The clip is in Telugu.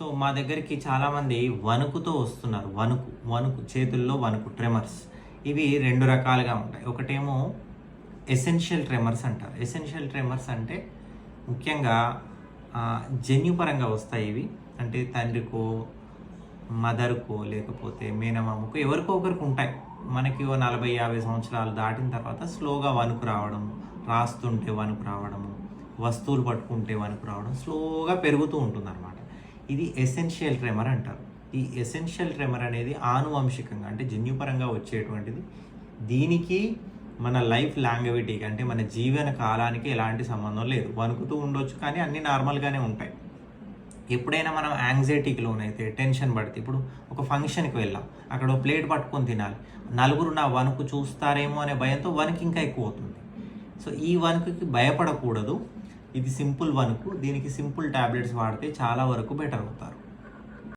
సో మా దగ్గరికి చాలామంది వణుకుతో వస్తున్నారు. వణుకు వణుకు చేతుల్లో వణుకు ట్రెమర్స్. ఇవి రెండు రకాలుగా ఉంటాయి. ఒకటేమో ఎసెన్షియల్ ట్రెమర్స్ అంటారు. ఎసెన్షియల్ ట్రెమర్స్ అంటే ముఖ్యంగా జన్యుపరంగా వస్తాయి ఇవి. అంటే తండ్రికో మదర్కో లేకపోతే మేనమామకో ఎవరికో ఒకరికి ఉంటాయి. మనకి ఓ నలభై యాభై సంవత్సరాలు దాటిన తర్వాత స్లోగా వణుకు రావడం రాస్తుంటే వణుకు రావడము వస్తువులు పట్టుకుంటే వణుకు రావడం స్లోగా పెరుగుతూ ఉంటుంది అనమాట ఇది ఎసెన్షియల్ ట్రెమర్ అంటారు. ఈ ఎసెన్షియల్ ట్రెమర్ అనేది ఆనువంశికంగా అంటే జన్యుపరంగా వచ్చేటువంటిది. దీనికి మన లైఫ్ లాంగవిటీకి అంటే మన జీవన కాలానికి ఎలాంటి సంబంధం లేదు. వణుకుతూ ఉండొచ్చు కానీ అన్నీ నార్మల్గానే ఉంటాయి. ఎప్పుడైనా మనం యాంగ్జైటీకి లోనైతే టెన్షన్ పడితే ఇప్పుడు ఒక ఫంక్షన్కి వెళ్ళాం. అక్కడ ఒక ప్లేట్ పట్టుకొని తినాలి. నలుగురు నా వణుకు చూస్తారేమో అనే భయంతో వణుకు ఇంకా ఎక్కువ అవుతుంది. సో ఈ వణుకుకి భయపడకూడదు. ఇది సింపుల్ వన్కు దీనికి సింపుల్ టాబ్లెట్స్ వాడితే చాలా వరకు బెటర్ అవుతారు.